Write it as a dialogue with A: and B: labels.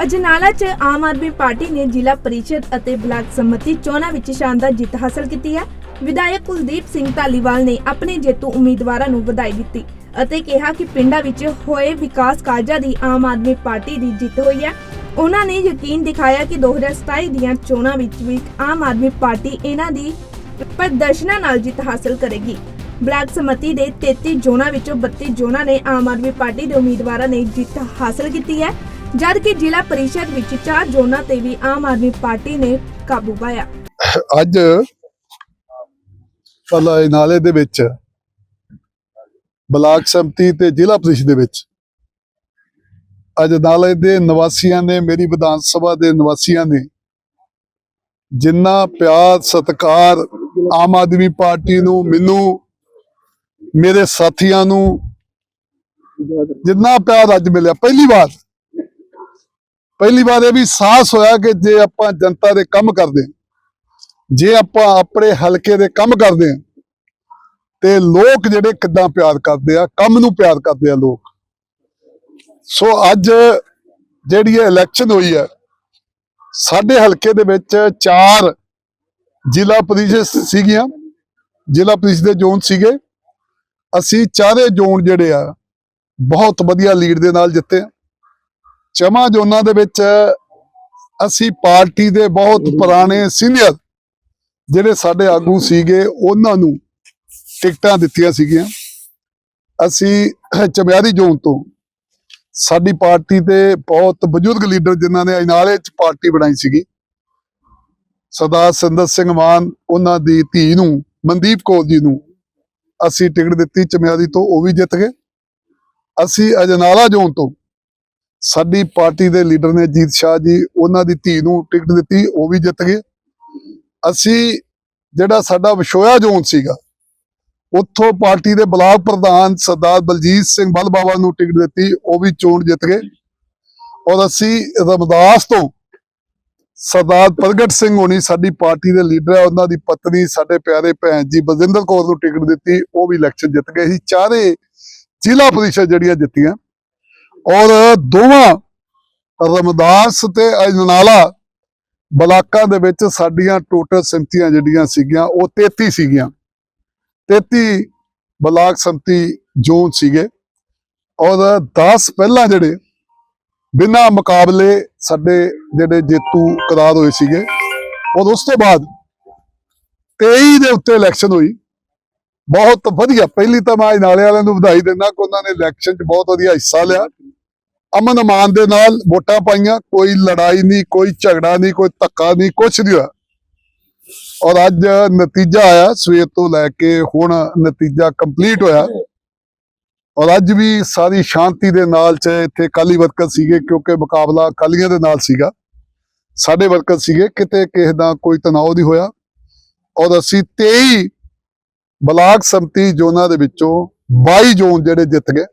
A: ਅਜਨਾਲਾ 'ਚ ਆਮ ਆਦਮੀ ਪਾਰਟੀ ਨੇ ਜ਼ਿਲ੍ਹਾ ਪਰਿਸ਼ਦ ਅਤੇ ਬਲਾਕ ਸੰਮਤੀ ਚੋਣਾਂ ਵਿੱਚ ਸ਼ਾਨਦਾਰ ਜਿੱਤ ਹਾਸਲ ਕੀਤੀ ਹੈ। ਵਿਧਾਇਕ ਕੁਲਦੀਪ ਸਿੰਘ ਧਾਲੀਵਾਲ ਨੇ ਆਪਣੇ ਜੇਤੂ ਉਮੀਦਵਾਰਾਂ ਨੂੰ ਵਧਾਈ ਦਿੱਤੀ ਅਤੇ ਕਿਹਾ ਕਿ ਪਿੰਡਾਂ ਵਿੱਚ ਹੋਏ ਵਿਕਾਸ ਕਾਰਜਾਂ ਦੀ ਆਮ ਆਦਮੀ ਪਾਰਟੀ ਦੀ ਜਿੱਤ ਹੋਈ ਹੈ। ਉਹਨਾਂ ਨੇ ਯਕੀਨ ਦਿਖਾਇਆ ਕਿ 2027 ਦੀਆਂ ਚੋਣਾਂ ਵਿੱਚ ਵੀ ਆਮ ਆਦਮੀ ਪਾਰਟੀ ਇਹਨਾਂ ਦੀ ਪ੍ਰਦਰਸ਼ਨਾਂ ਨਾਲ ਜਿੱਤ ਹਾਸਲ ਕਰੇਗੀ। ਬਲਾਕ ਸਮਤੀ ਦੇ 33 ਜ਼ੋਨਾਂ ਵਿੱਚੋਂ 32 ਜ਼ੋਨਾਂ ਨੇ ਆਮ ਆਦਮੀ ਪਾਰਟੀ ਦੇ ਉਮੀਦਵਾਰਾਂ ਨੇ ਜਿੱਤ ਹਾਸਲ ਕੀਤੀ ਹੈ। ਜਦ ਕਿ ਜ਼ਿਲ੍ਹਾ ਪਰਿਸ਼ਦ ਵਿੱਚ 4 ਜ਼ੋਨਾਂ ਤੇ ਵੀ ਆਮ ਆਦਮੀ ਪਾਰਟੀ ਨੇ ਕਾਬੂ ਪਾਇਆ।
B: ਅੱਜ ਪਲਾਈ ਨਾਲੇ ਦੇ ਵਿੱਚ, ਬਲਾਕ ਸੰਮਤੀ ਤੇ ਜ਼ਿਲ੍ਹਾ ਪ੍ਰੀਸ਼ਦ ਦੇ ਵਿੱਚ, ਅੱਜ ਨਾਲੇ ਦੇ ਨਿਵਾਸੀਆਂ ਨੇ, ਮੇਰੀ ਵਿਧਾਨ ਸਭਾ ਦੇ ਨਿਵਾਸੀਆਂ ਨੇ, ਜਿੰਨਾ ਪਿਆਰ, ਸਤਿਕਾਰ ਆਮ ਆਦਮੀ ਪਾਰਟੀ ਨੂੰ ਮੈਨੂੰ ਮੇਰੇ ਸਾਥੀਆਂ ਨੂੰ, ਜਿੰਨਾ ਪਿਆਰ ਅੱਜ ਮਿਲਿਆ, ਪਹਿਲੀ ਵਾਰ ਪਹਿਲੀ ਵਾਰ ਇਹ ਵੀ ਸਾਹਸ ਹੋਇਆ ਕਿ ਜੇ ਆਪਾਂ ਜਨਤਾ ਦੇ ਕੰਮ ਕਰਦੇ ਜੇ ਆਪਾਂ ਆਪਣੇ ਹਲਕੇ ਦੇ ਕੰਮ ਕਰਦੇ ਆ ਤੇ ਲੋਕ ਜਿਹੜੇ ਕਿੱਦਾਂ ਪਿਆਰ ਕਰਦੇ ਆ, ਕੰਮ ਨੂੰ ਪਿਆਰ ਕਰਦੇ ਆ ਲੋਕ। ਸੋ ਅੱਜ ਜਿਹੜੀ ਇਹ ਇਲੈਕਸ਼ਨ ਹੋਈ ਹੈ, ਸਾਡੇ ਹਲਕੇ ਦੇ ਵਿੱਚ ਚਾਰ ਜ਼ਿਲ੍ਹਾ ਪ੍ਰੀਸ਼ਦ ਸੀਗੀਆਂ, ਜ਼ਿਲ੍ਹਾ ਪ੍ਰੀਸ਼ਦ ਦੇ ਜ਼ੋਨ ਸੀਗੇ। ਅਸੀਂ ਚਾਰੇ ਜ਼ੋਨ ਜਿਹੜੇ ਆ, ਬਹੁਤ ਵਧੀਆ ਲੀਡ ਦੇ ਨਾਲ ਜਿੱਤੇ ਚਮਾ ਜ਼ੋਨਾਂ ਦੇ ਵਿੱਚ ਅਸੀਂ ਪਾਰਟੀ ਦੇ ਬਹੁਤ ਪੁਰਾਣੇ ਸੀਨੀਅਰ ਜਿਹੜੇ ਸਾਡੇ ਆਗੂ ਸੀਗੇ ਉਹਨਾਂ ਨੂੰ ਟਿਕਟਾਂ ਦਿੱਤੀਆਂ ਸੀਗੀਆਂ। ਅਸੀਂ ਚਮਿਆਰੀ ਜ਼ੋਨ ਤੋਂ ਸਾਡੀ ਪਾਰਟੀ ਦੇ ਬਹੁਤ ਬਜ਼ੁਰਗ ਲੀਡਰ ਜਿਨ੍ਹਾਂ ਨੇ ਇਨਾਲੇ ਚ ਪਾਰਟੀ ਬਣਾਈ ਸੀਗੀ ਸਰਦਾਰ ਸਿੰਦਰ ਸਿੰਘ ਮਾਨ ਉਹਨਾਂ ਦੀ ਧੀ ਨੂੰ ਮਨਦੀਪ ਕੌਰ ਜੀ ਨੂੰ ਅਸੀਂ ਟਿਕਟ ਦਿੱਤੀ ਚਮਿਆਰੀ ਤੋਂ ਉਹ ਵੀ ਜਿੱਤ ਗਏ। ਅਸੀਂ ਅਜਨਾਲਾ ਜ਼ੋਨ ਤੋਂ ਸਾਡੀ ਪਾਰਟੀ ਦੇ ਲੀਡਰ ਨੇ ਜੀਤ ਸ਼ਾਹ ਜੀ, ਉਹਨਾਂ ਦੀ ਧੀ ਨੂੰ ਟਿਕਟ ਦਿੱਤੀ, ਉਹ ਵੀ ਜਿੱਤ ਗਏ। ਅਸੀਂ ਜਿਹੜਾ ਸਾਡਾ ਵਿਸ਼ੋਇਆ ਜ਼ੋਨ ਸੀਗਾ, ਉੱਥੋਂ ਪਾਰਟੀ ਦੇ ਬਲਾਕ ਪ੍ਰਧਾਨ ਸਰਦਾਰ ਬਲਜੀਤ ਸਿੰਘ ਬਲਬਾਵਾ ਨੂੰ ਟਿਕਟ ਦਿੱਤੀ, ਉਹ ਵੀ ਚੋਣ ਜਿੱਤ ਗਏ। ਔਰ ਅਸੀਂ ਰਮਦਾਸ ਤੋਂ ਸਰਦਾਰ ਪ੍ਰਗਟ ਸਿੰਘ ਹੋਣੀ ਸਾਡੀ ਪਾਰਟੀ ਦੇ ਲੀਡਰ ਹੈ ਉਹਨਾਂ ਦੀ ਪਤਨੀ, ਸਾਡੇ ਪਿਆਰੇ ਭੈਣ ਜੀ ਬਲਜਿੰਦਰ ਕੌਰ ਨੂੰ ਟਿਕਟ ਦਿੱਤੀ, ਉਹ ਵੀ ਇਲੈਕਸ਼ਨ ਜਿੱਤ ਗਏ। ਸੀ ਚਾਰੇ ਜ਼ਿਲ੍ਹਾ ਪ੍ਰੀਸ਼ਦ ਜਿਹੜੀਆਂ ਜਿੱਤੀਆਂ। ਔਰ ਦੋਵਾਂ ਰਮਦਾਸ ਤੇ ਅਜਨਾਲਾ ਬਲਾਕਾਂ ਦੇ ਵਿੱਚ ਸਾਡੀਆਂ ਟੋਟਲ ਸੰਮਤੀਆਂ ਜਿਹੜੀਆਂ ਸੀਗੀਆਂ, ਉਹ 33 ਸੀਗੀਆਂ। 33 ਬਲਾਕ ਸੰਮਤੀ ਜ਼ੋਨ ਸੀਗੇ। ਔਰ 10 ਪਹਿਲਾਂ ਜਿਹੜੇ ਬਿਨਾਂ ਮੁਕਾਬਲੇ ਸਾਡੇ ਜਿਹੜੇ ਜੇਤੂ ਕਰਾਰ ਹੋਏ ਸੀਗੇ, ਔਰ ਉਸ ਤੋਂ ਬਾਅਦ 23 ਦੇ ਉੱਤੇ ਇਲੈਕਸ਼ਨ ਹੋਈ। ਬਹੁਤ ਵਧੀਆ, ਪਹਿਲੀ ਤਾਂ ਮੈਂ ਨਾਲੇ ਵਾਲਿਆਂ ਨੂੰ ਵਧਾਈ ਦਿੰਦਾ ਕਿ ਉਹਨਾਂ ਨੇ ਇਲੈਕਸ਼ਨ 'ਚ ਬਹੁਤ ਵਧੀਆ ਹਿੱਸਾ ਲਿਆ। ਅਮਨ ਅਮਾਨ ਦੇ ਨਾਲ ਵੋਟਾਂ ਪਾਈਆਂ, ਕੋਈ ਲੜਾਈ ਨਹੀਂ, ਕੋਈ ਝਗੜਾ ਨਹੀਂ, ਕੋਈ ਧੱਕਾ ਨਹੀਂ, ਕੁਛ ਨਹੀਂ ਹੋਇਆ। ਔਰ ਅੱਜ ਨਤੀਜਾ ਆਇਆ, ਸਵੇਰ ਤੋਂ ਲੈ ਕੇ ਹੁਣ ਨਤੀਜਾ ਕੰਪਲੀਟ ਹੋਇਆ। ਔਰ ਅੱਜ ਵੀ ਸਾਰੀ ਸ਼ਾਂਤੀ ਦੇ ਨਾਲ ਚ ਇੱਥੇ ਕਾਲੀ ਵਰਕਰ ਸੀਗੇ, ਕਿਉਂਕਿ ਮੁਕਾਬਲਾ ਕਾਲੀਆਂ ਦੇ ਨਾਲ ਸੀਗਾ। ਸਾਡੇ ਵਰਕਰ ਸੀਗੇ, ਕਿਤੇ ਕਿਸੇ ਦਾ ਕੋਈ ਤਣਾਅ ਨਹੀਂ ਹੋਇਆ। ਔਰ ਅਸੀਂ 23 ਬਲਾਕ ਸੰਮਤੀ ਜ਼ੋਨਾਂ ਦੇ ਵਿੱਚੋਂ 22 ਜ਼ੋਨ ਜਿਹੜੇ ਜਿੱਤ ਗਏ।